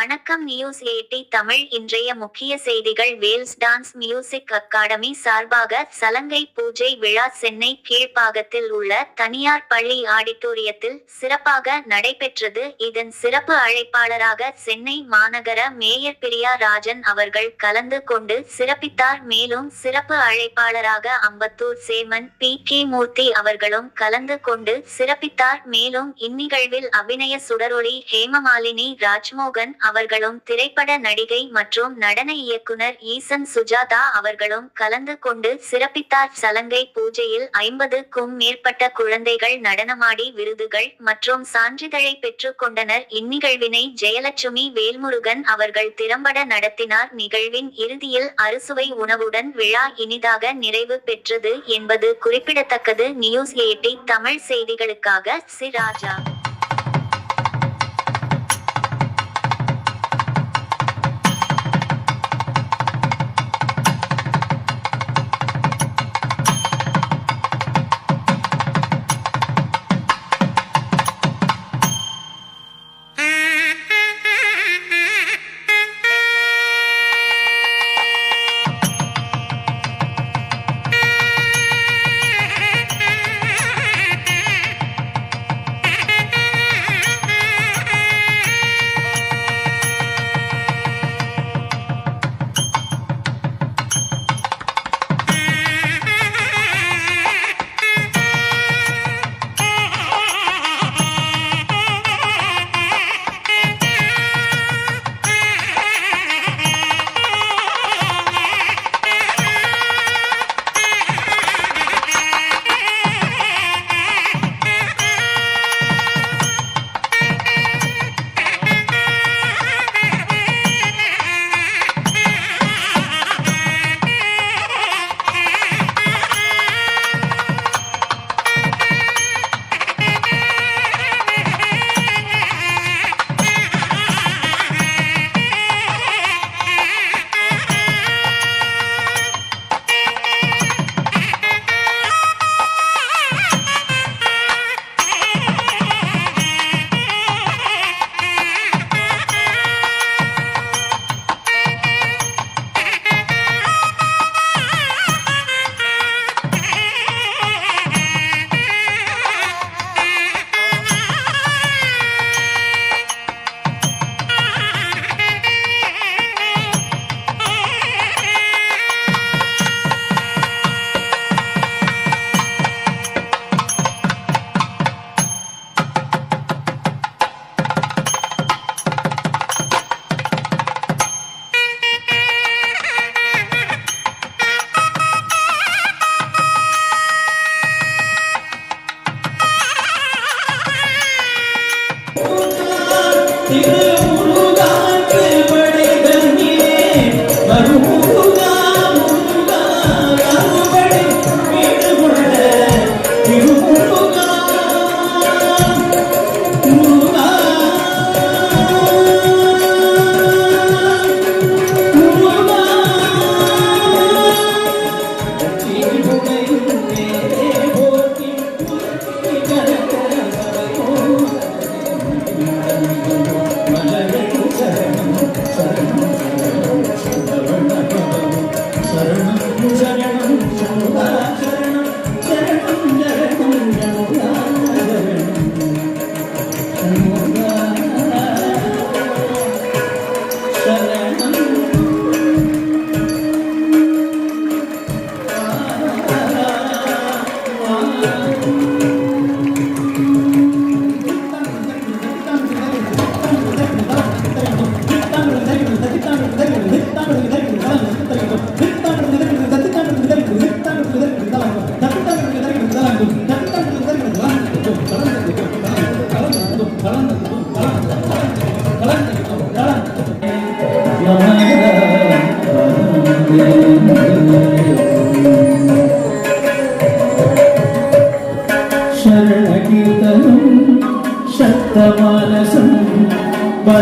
வணக்கம் news eighty Tamil இன்றைய முக்கிய செய்திகள். வேல்ஸ் டான்ஸ் மியூசிக் அகாடமி சார்பாக சலங்கை பூஜை விழா சென்னை கீழ்ப்பாகத்தில் உள்ள தனியார் பள்ளி ஆடிட்டோரியத்தில் சிறப்பாக நடைபெற்றது. இதன் சிறப்பு அழைப்பாளராக சென்னை மாநகர மேயர் பிரியா ராஜன் அவர்கள் கலந்து கொண்டு சிறப்பித்தார். மேலும் சிறப்பு அழைப்பாளராக Ambattur chairman P K Murthy அவர்களும் கலந்து கொண்டு சிறப்பித்தார். மேலும் இந்நிகழ்வில் அபிநய சுடரொளி ஹேமமாலினி ராஜ்மோகன் அவர்களும் திரைப்பட நடிகை மற்றும் நடன இயக்குனர் ஈசன் சுஜாதா அவர்களும் கலந்து கொண்டு சிறப்பித்தார். சலங்கை பூஜையில் ஐம்பதுக்கும் மேற்பட்ட குழந்தைகள் நடனமாடி விருதுகள் மற்றும் சான்றிதழை பெற்றுக் கொண்டனர். இந்நிகழ்வினை ஜெயலட்சுமி வேல்முருகன் அவர்கள் திறம்பட நடத்தினார். நிகழ்வின் இறுதியில் அறுசுவை உணவுடன் விழா இனிதாக நிறைவு பெற்றது என்பது குறிப்பிடத்தக்கது. நியூஸ் எயிட்டி தமிழ் செய்திகளுக்காக சி. ராஜா.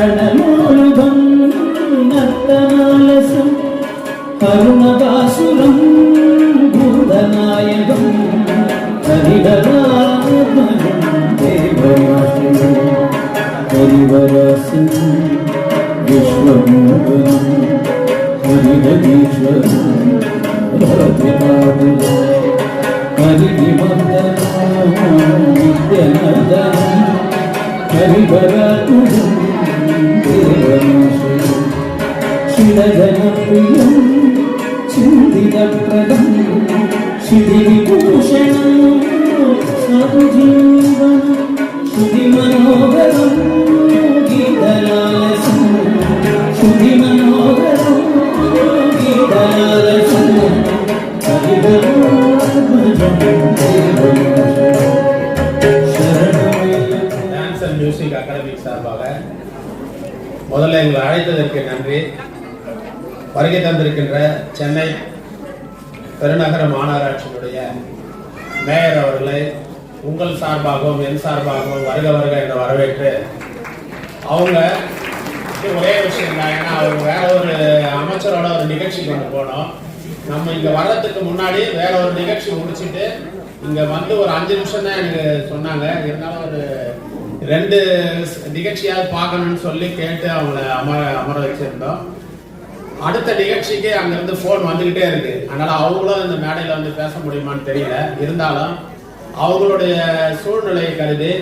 रणमूलभन्नर्तनालसं करुणदासुरं भूतनायकं हरिवरात्मजं देवराशिं हरिवरासिं विश्वमोहनं हरिहरीश्वरं भरतिपादं हरिनिबन्धनं नित्यनर्दनं हरिवरात्मजम् शिरजनप्रियं चिन्तितप्रदं श्रुतिविभूषणं सतुजीवनं श्रुतिमनोहरं गीतलालसं श्रुतिमनोहरं गीतलालसं டான்ஸ் அண்ட் மியூசிக் அகாடமிக் சார்பாக முதல்ல எங்களை அழைத்ததற்கு நன்றி. வருகை தந்திருக்கின்ற சென்னை பெருநகர மாநகராட்சியினுடைய மேயர் அவர்களை உங்கள் சார்பாகவும் என் சார்பாகவும் வருக வருக என்று வரவேற்று அவங்க ஒரே விஷயம் தான். ஏன்னா அவங்க வேற ஒரு அமைச்சரோட ஒரு நிகழ்ச்சிக்கு ஒன்று போனோம். நம்ம இங்கே வர்றதுக்கு முன்னாடி வேற ஒரு நிகழ்ச்சி முடிச்சிட்டு இங்கே வந்து ஒரு அஞ்சு நிமிஷம் தான் எனக்கு சொன்னாங்க. இருந்தாலும் ஒரு ரெண்டு நிகழ்ச்சியாவது பார்க்கணும்னு சொல்லி கேட்டு அவங்கள அமர அமர வச்சிருந்தோம். அடுத்த நிகழ்ச்சிக்கு அங்கிருந்து ஃபோன் வந்துக்கிட்டே இருக்கு. அதனால அவங்களும் இந்த மேடையில் வந்து பேச முடியுமான்னு தெரியல. இருந்தாலும் அவங்களுடைய சூழ்நிலையை கருதி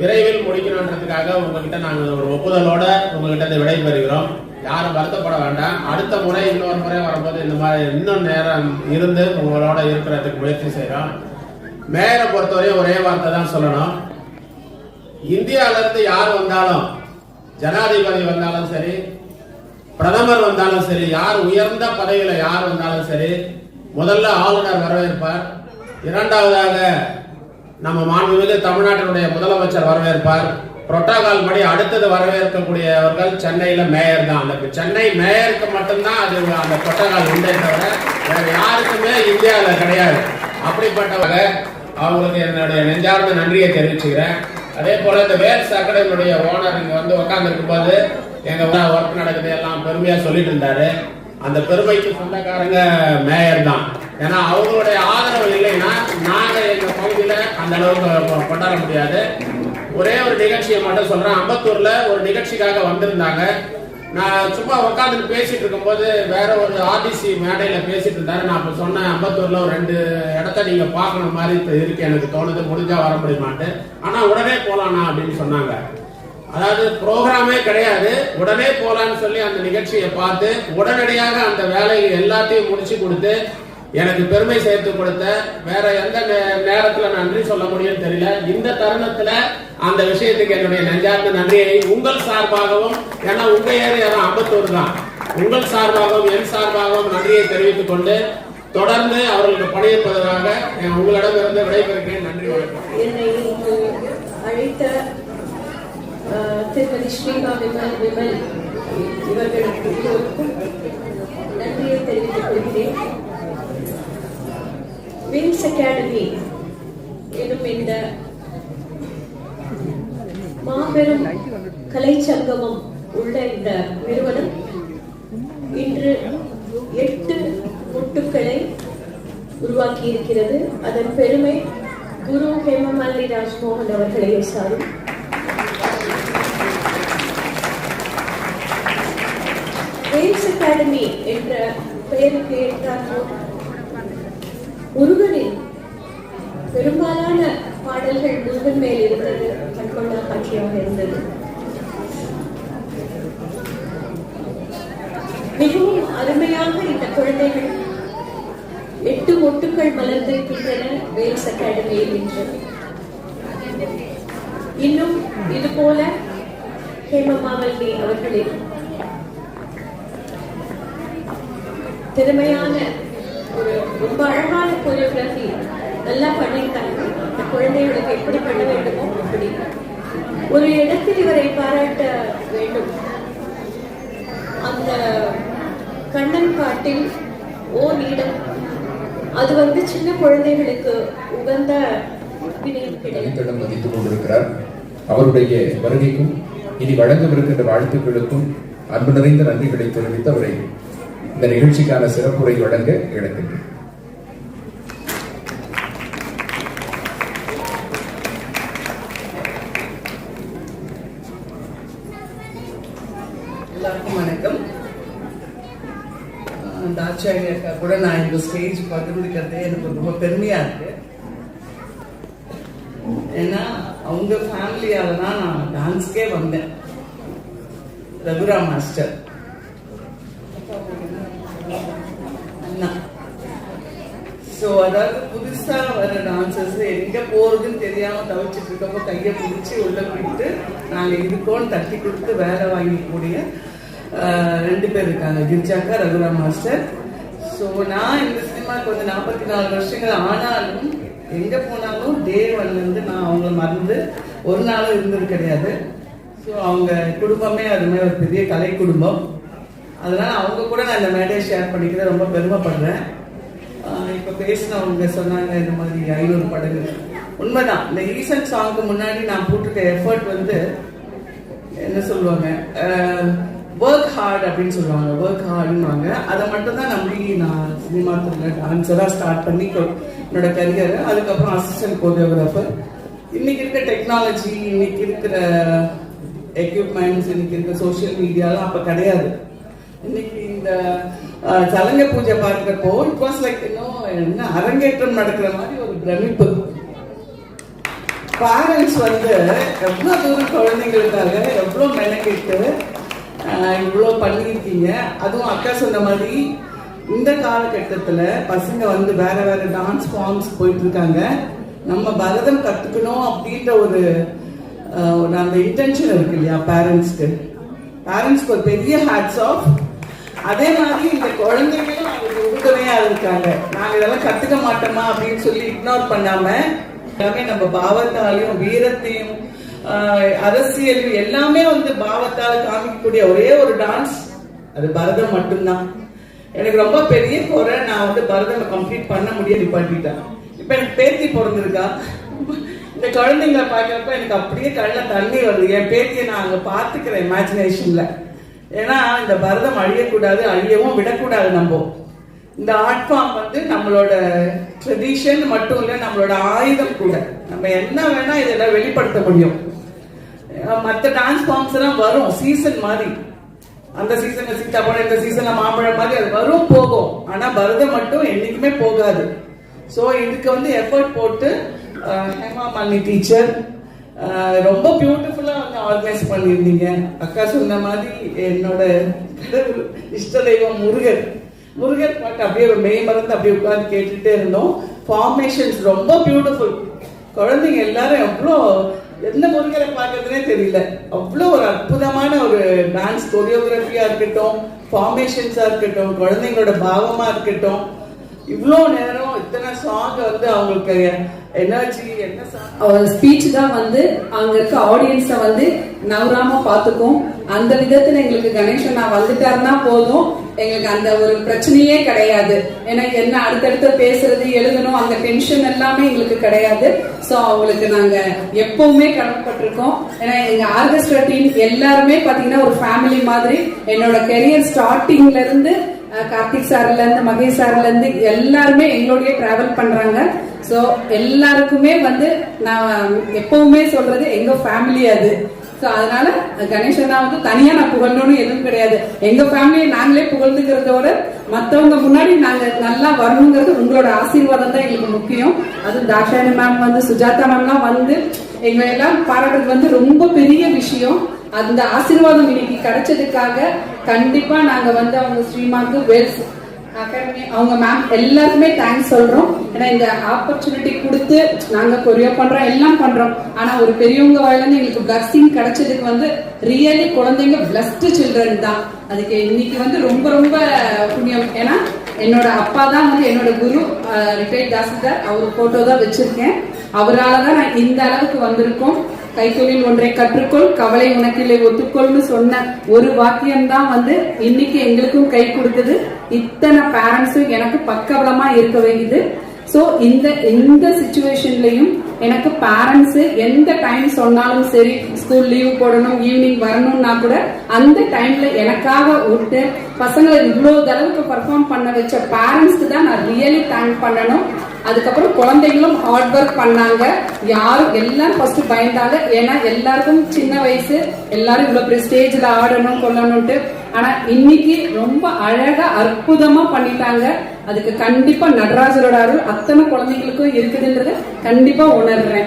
விரைவில் முடிக்கணுன்றதுக்காக உங்ககிட்ட நாங்கள் ஒரு ஒப்புதலோட உங்ககிட்ட விடை பெறுகிறோம் யாரும் வருத்தப்பட வேண்டாம். அடுத்த முறை இன்னொரு முறை வரும்போது இந்த மாதிரி இன்னும் நேரம் இருந்து உங்களோட இருக்கிறதுக்கு முயற்சி செய்கிறோம் மேயரை பொறுத்தவரையும் ஒரே வார்த்தை தான் சொல்லணும். இந்தியால இருந்து யார் வந்தாலும் ஜனாதிபதி வந்தாலும் சரி பிரதமர் வந்தாலும் சரி யார் உயர்ந்த பதவியில யார் வந்தாலும் சரி முதல்ல ஆளுநர் வரவேற்பார். இரண்டாவதாக நம்ம மாண்புமிகு தமிழ்நாட்டினுடைய முதலமைச்சர் வரவேற்பார். புரோட்டோகால் படி அடுத்தது வரவேற்கக்கூடியவர்கள் சென்னையில மேயர் தான். அந்த சென்னை மேயருக்கு மட்டும்தான் அது அந்த புரோட்டோகால் உண்டே தவிர வேற யாருக்குமே இந்தியாவில் கிடையாது. அப்படிப்பட்டவங்க அவங்களுக்கு என்னுடைய நெஞ்சார்ந்த நன்றியை தெரிவிச்சுக்கிறேன். அதே போல இந்த வேல்ஸ் அகாடமியுடைய ஓனர் இங்க வந்து உட்கார்ந்து இருக்கும்போது எங்க ஒர்க் நடக்குது எல்லாம் பெருமையா சொல்லிட்டு இருந்தாரு. அந்த பெருமைக்கு சொந்தக்காரங்க மேயர் தான். ஏன்னா அவங்களுடைய ஆதரவு இல்லைன்னா நாங்க எங்க பகுதியில அந்த அளவுக்கு கொண்டாட முடியாது. ஒரே ஒரு நிகழ்ச்சியை மட்டும் சொல்றேன். அம்பத்தூர்ல ஒரு நிகழ்ச்சிக்காக வந்திருந்தாங்க. நான் சும்மா உட்காந்துட்டு பேசிட்டு இருக்கும்போது வேற ஒரு ஆர்டிசி மேடையில பேசிட்டு இருந்தாரு. நான் அப்ப சொன்னேன் அம்பத்தூர்ல ஒரு ரெண்டு இடத்த நீங்க பார்க்கணும் மாதிரி இப்போ இருக்கு. எனக்கு தோணுது முடிஞ்சா வர முடியுமான்ட்டு. ஆனா உடனே போலானா அப்படின்னு சொன்னாங்க. அதாவது ப்ரோக்ராமே கிடையாது. உடனே போலான்னு சொல்லி அந்த நிகழ்ச்சியை பார்த்து உடனடியாக அந்த வேலையை எல்லாத்தையும் முடிச்சு கொடுத்து எனக்கு பெருமை சேர்த்து கொடுத்த வேற எந்த நே- நேரத்துல நன்றி சொல்ல முடியும்னு தெரியல. இந்த தருணத்துல அந்த விஷயத்துக்கு என்னுடைய நெஞ்சார்ந்த நன்றியை உங்கள் சார்பாகவும் ஏன்னா உங்க ஏரியா தான் அம்பத்தூர் தான். உங்கள் சார்பாகவும் என் சார்பாகவும் நன்றியை தெரிவித்துக் கொண்டு தொடர்ந்து அவர்களுக்கு பணியிருப்பதற்காக உங்களிடமிருந்து விடைபெறுகிறேன். நன்றி வணக்கம். அழைத்த திருமதி ஸ்ரீமா விமல் விமல் இவர்களுக்கு நன்றியை தெரிவித்துக் கொள்கிறேன். விங்ஸ் அகாடமி எனும் இந்த மாபெரும் கலை சங்கமம் உள்ள இந்த நிறுவனம் இன்று எட்டு முட்டுக்களை உருவாக்கி இருக்கிறது அதன் பெருமை குரு ஹேமமாலினி ராஜ்மோகன் அவர்களை சாரும். வேல்ஸ் அகாடமி என்ற பெயருக்கு ஏற்றாற்போல் முருகனின் பெரும்பாலான பாடல்கள் முருகன் மேல் இருந்தது கண்கொள்ளா காட்சியாக இருந்தது. மிகவும் அருமையாக இந்த குழந்தைகள் எட்டு மொட்டுக்கள் மலர்ந்திருக்கின்றன வேல்ஸ் அகாடமியில் இன்று. இன்னும் இது போல ஹேமமாவல்லி அவர்களின் திறமையான ரொம்ப அழகான கொரியோகிராஃபி நல்லா பண்ணியிருக்காங்க. இந்த குழந்தைகளுக்கு எப்படி பண்ண வேண்டுமோ அப்படி. ஒரு இடத்தில் இவரை பாராட்ட வேண்டும். அந்த கண்ணன் பாட்டில் ஓ நீடம் அது வந்து சின்ன குழந்தைகளுக்கு உகந்த அபிநயம் மதித்துக் கொண்டிருக்கிறார். அவருடைய வருகைக்கும் இனி வழங்கவிருக்கின்ற வாழ்த்துக்களுக்கும் அன்பு நிறைந்த நன்றிகளை தெரிவித்து அவரை இந்த நிகழ்ச்சிக்கான சிறப்புரை வழங்க இழக்கின்றேன் எல்லாருக்கும் வணக்கம். அந்த ஆச்சாரிய அக்கா கூட நான் இந்த ஸ்டேஜ் பகிர்ந்துக்கிறதே எனக்கு ரொம்ப பெருமையா இருக்கு. ஏன்னா அவங்க ஃபேமிலியால தான் நான் டான்ஸ்க்கே வந்தேன். ரகுராம் மாஸ்டர் ஸோ அதாவது புதுசா வர டான்சர்ஸ் எங்க போறதுன்னு தெரியாம தவிச்சிட்டு இருக்கப்போ கையை பிடிச்சி உள்ள போயிட்டு நாங்க இருக்கோன்னு தட்டி கொடுத்து வேலை வாங்கக்கூடிய ரெண்டு பேர் இருக்காங்க கிரிஜாக்கா ரகுராம் மாஸ்டர். ஸோ நான் இந்த சினிமாவுக்கு வந்து நாற்பத்தி நாலு வருஷங்கள் ஆனாலும் எங்க போனாலும் டே வந்து நான் அவங்கள மறந்து ஒரு நாளும் இருந்தது கிடையாது. ஸோ அவங்க குடும்பமே அது மாதிரி ஒரு பெரிய கலை குடும்பம். அதனால அவங்க கூட நான் இந்த மேடையை ஷேர் பண்ணிக்கிறேன் ரொம்ப பெருமைப்படுறேன். இப்போ பேசினவங்க சொன்னாங்க இந்த மாதிரி ஐநூறு படங்கள். உண்மைதான். இந்த ஈசன் சாங்க்கு முன்னாடி நான் போட்டிருக்க எஃபர்ட் வந்து என்ன சொல்லுவாங்க? ஒர்க் ஹார்ட் அப்படின்னு சொல்லுவாங்க. ஒர்க் ஹார்டுன்னுவாங்க அதை மட்டும் தான் நம்பி நான் சினிமா துறையில் டான்ஸராக ஸ்டார்ட் பண்ணி என்னோட கரியர் அதுக்கப்புறம் அசிஸ்டன்ட் கோரியோகிராஃபர் இன்னைக்கு இருக்க டெக்னாலஜி இன்னைக்கு இருக்கிற எக்யூப்மெண்ட்ஸ் இன்னைக்கு இருக்க சோஷியல் மீடியாலாம் அப்போ கிடையாது. இன்னைக்கு இந்த சலங்க பூஜை பார்க்குறப்போ இட் வாஸ் லைக் இன்னும் என்ன அரங்கேற்றம் நடக்கிற மாதிரி ஒரு பிரமிப்பு. பேரண்ட்ஸ் வந்து எவ்வளோ தூரம் குழந்தைங்களுக்காக எவ்வளோ மெனக்கிட்டு இவ்வளோ பண்ணியிருக்கீங்க. அதுவும் அக்கா சொன்ன மாதிரி இந்த காலகட்டத்தில் பசங்க வந்து வேற வேற டான்ஸ் ஃபார்ம்ஸ் போயிட்டு இருக்காங்க நம்ம பரதம் கற்றுக்கணும் அப்படின்ற ஒரு அந்த இன்டென்ஷன் இருக்கு இல்லையா பேரண்ட்ஸ்க்கு பேரண்ட்ஸ்க்கு ஒரு பெரிய ஹேட்ஸ் ஆஃப் அதே மாதிரி இந்த குழந்தைங்களும் அவருக்கு உறுதுணையா இருக்காங்க. நாங்கள் இதெல்லாம் கற்றுக்க மாட்டோமா அப்படின்னு சொல்லி இக்னோர் பண்ணாம எல்லாமே நம்ம பாவத்தாலையும் வீரத்தையும் அரசியல் எல்லாமே வந்து பாவத்தால் காமிக்கக்கூடிய ஒரே ஒரு டான்ஸ் அது பரதம் மட்டும்தான். எனக்கு ரொம்ப பெரிய குறை நான் வந்து பரதம் கம்ப்ளீட் பண்ண முடியாது பண்ணிட்டேன் இப்ப எனக்கு பேத்தி பிறந்திருக்கா? இந்த குழந்தைங்களை பார்க்கறப்ப எனக்கு அப்படியே கண்ணில் தண்ணி வருது. என் பேத்தியை நான் அங்க பாத்துக்கிறேன் இமேஜினேஷன்ல ஏன்னா இந்த பரதம் அழியக்கூடாது அழியவும் விடக்கூடாது நம்ம. இந்த ஆர்ட் ஃபார்ம் வந்து நம்மளோட ட்ரெடிஷன் மட்டும் இல்லை நம்மளோட ஆயுதம் கூட. நம்ம என்ன வேணா இதெல்லாம் வெளிப்படுத்த முடியும். மற்ற மத்த டான்ஸ் ஃபார்ம்ஸ் எல்லாம் வரும் சீசன் மாதிரி. அந்த சீசன்ல சீத்தாப்பழம் இந்த சீசன்ல மாம்பழம் மாதிரி அது வரும் போகும். ஆனா பரதம் மட்டும் என்னைக்குமே போகாது. ஸோ இதுக்கு வந்து எஃபர்ட் போட்டு ஹேமா மாலினி டீச்சர் ரொம்ப பியூட்டிஃபுல்லா வந்து ஆர்கனைஸ் பண்ணியிருந்தீங்க. அக்கா சொன்ன மாதிரி என்னோட கடவுள் இஷ்ட தெய்வம் முருகர். முருகர் பாட்டு அப்படியே ஒரு மெய் மறந்து அப்படியே உட்கார்ந்து கேட்டுட்டே இருந்தோம். ஃபார்மேஷன்ஸ் ரொம்ப பியூட்டிஃபுல் குழந்தைங்க எல்லாரும் எவ்வளோ என்ன முருகரை பார்க்கறதுனே தெரியல. அவ்வளோ ஒரு அற்புதமான ஒரு டான்ஸ் கொரியோகிராஃபியாக இருக்கட்டும் ஃபார்மேஷன்ஸாக இருக்கட்டும் குழந்தைங்களோட பாவமாக இருக்கட்டும். இவ்வளோ நேரம் இத்தனை சாங் வந்து அவங்களுக்கு எனர்ஜி என்ன சாங் ஸ்பீச் தான் வந்து அங்க இருக்க ஆடியன்ஸ வந்து நவராம பாத்துக்கும் அந்த விதத்துல எங்களுக்கு கணேசன் நான் வந்துட்டாருன்னா போதும். எங்களுக்கு அந்த ஒரு பிரச்சனையே கிடையாது. ஏன்னா என்ன அடுத்தடுத்து பேசுறது எழுதணும் அந்த டென்ஷன் எல்லாமே எங்களுக்கு கிடையாது. ஸோ அவங்களுக்கு நாங்க எப்பவுமே கடமைப்பட்டிருக்கோம். ஏன்னா எங்க ஆர்கெஸ்ட்ரா டீம் எல்லாருமே பாத்தீங்கன்னா ஒரு ஃபேமிலி மாதிரி. என்னோட கெரியர் ஸ்டார்டிங்ல இருந்து கார்த்திக் சார்ல இருந்து மகேஷ் சார்ல இருந்து எல்லாருமே எங்களோடய டிராவல் பண்றாங்க. சோ எல்லாருக்குமே வந்து நான் எப்பவுமே சொல்றது எங்க ஃபேமிலி அது. சோ அதனால கணேசனா வந்து தனியா நான் புகழணும்னு எதுவும் கிடையாது. எங்க ஃபேமிலியை நாங்களே புகழ்ந்துக்கிறதோட மத்தவங்க முன்னாடி நாங்க நல்லா வரணுங்கிறது உங்களோட ஆசீர்வாதம் தான் எங்களுக்கு முக்கியம். அதுவும் தாஷாயணி மேம் வந்து சுஜாதா மேம்லாம் வந்து எங்களை எல்லாம் பாராட்டுறது வந்து ரொம்ப பெரிய விஷயம். அந்த ஆசீர்வாதம் இன்னைக்கு கிடைச்சதுக்காக கண்டிப்பா நாங்க வந்து அவங்க ஸ்ரீமாக்கு வெல்ஸ் அகாடமி அவங்க மேம் எல்லாருக்குமே தேங்க்ஸ் சொல்றோம். ஏன்னா இந்த ஆப்பர்ச்சுனிட்டி கொடுத்து நாங்க கொரியோ பண்றோம் எல்லாம் பண்றோம். ஆனா ஒரு பெரியவங்க வாயிலிருந்து எங்களுக்கு பிளஸ்ஸிங் கிடைச்சதுக்கு வந்து ரியலி குழந்தைங்க பிளஸ்டு சில்ட்ரன் தான். அதுக்கு இன்னைக்கு வந்து ரொம்ப ரொம்ப புண்ணியம். ஏன்னா என்னோட அப்பா தான் வந்து என்னோட குரு ரிட்டையர்ட் தாசில்தார். அவர் போட்டோ தான் வச்சிருக்கேன். அவரால் தான் நான் இந்த அளவுக்கு வந்திருக்கோம். கைத்தொழில் ஒன்றை கற்றுக்கொள் கவலை உனக்கில்லை ஒத்துக்கொள்னு சொன்ன ஒரு வாக்கியம்தான் வந்து இன்னைக்கு எங்களுக்கும் கை கொடுக்குது. இத்தனை பேரண்ட்ஸும் எனக்கு பக்கபலமா இருக்க வேண்டியது ஸோ இந்த இந்த சுச்சுவேஷன்லையும் எனக்கு பேரண்ட்ஸ் எந்த டைம் சொன்னாலும் சரி ஸ்கூல் லீவ் போடணும் ஈவினிங் வரணும்னா கூட அந்த டைம்ல எனக்காக விட்டு பசங்களை இவ்வளோ அளவுக்கு பர்ஃபார்ம் பண்ண வச்ச பேரண்ட்ஸ்க்கு தான் நான் ரியலி தேங்க் பண்ணணும். அதுக்கப்புறம் குழந்தைங்களும் ஹார்ட் ஒர்க் பண்ணாங்க. யாரும் எல்லாரும் ஃபர்ஸ்ட் பயந்தாங்க. ஏன்னா எல்லாருக்கும் சின்ன வயசு எல்லாரும் இவ்வளவு பெரிய ஸ்டேஜ்ல ஆடணும் கொள்ளணும்ட்டு ஆனா இன்னைக்கு ரொம்ப அழகா அற்புதமா பண்ணிட்டாங்க. அதுக்கு கண்டிப்பா நடராஜரோட அருள் அத்தனை குழந்தைங்களுக்கும் இருக்குதுன்றத கண்டிப்பா உணர்றேன்.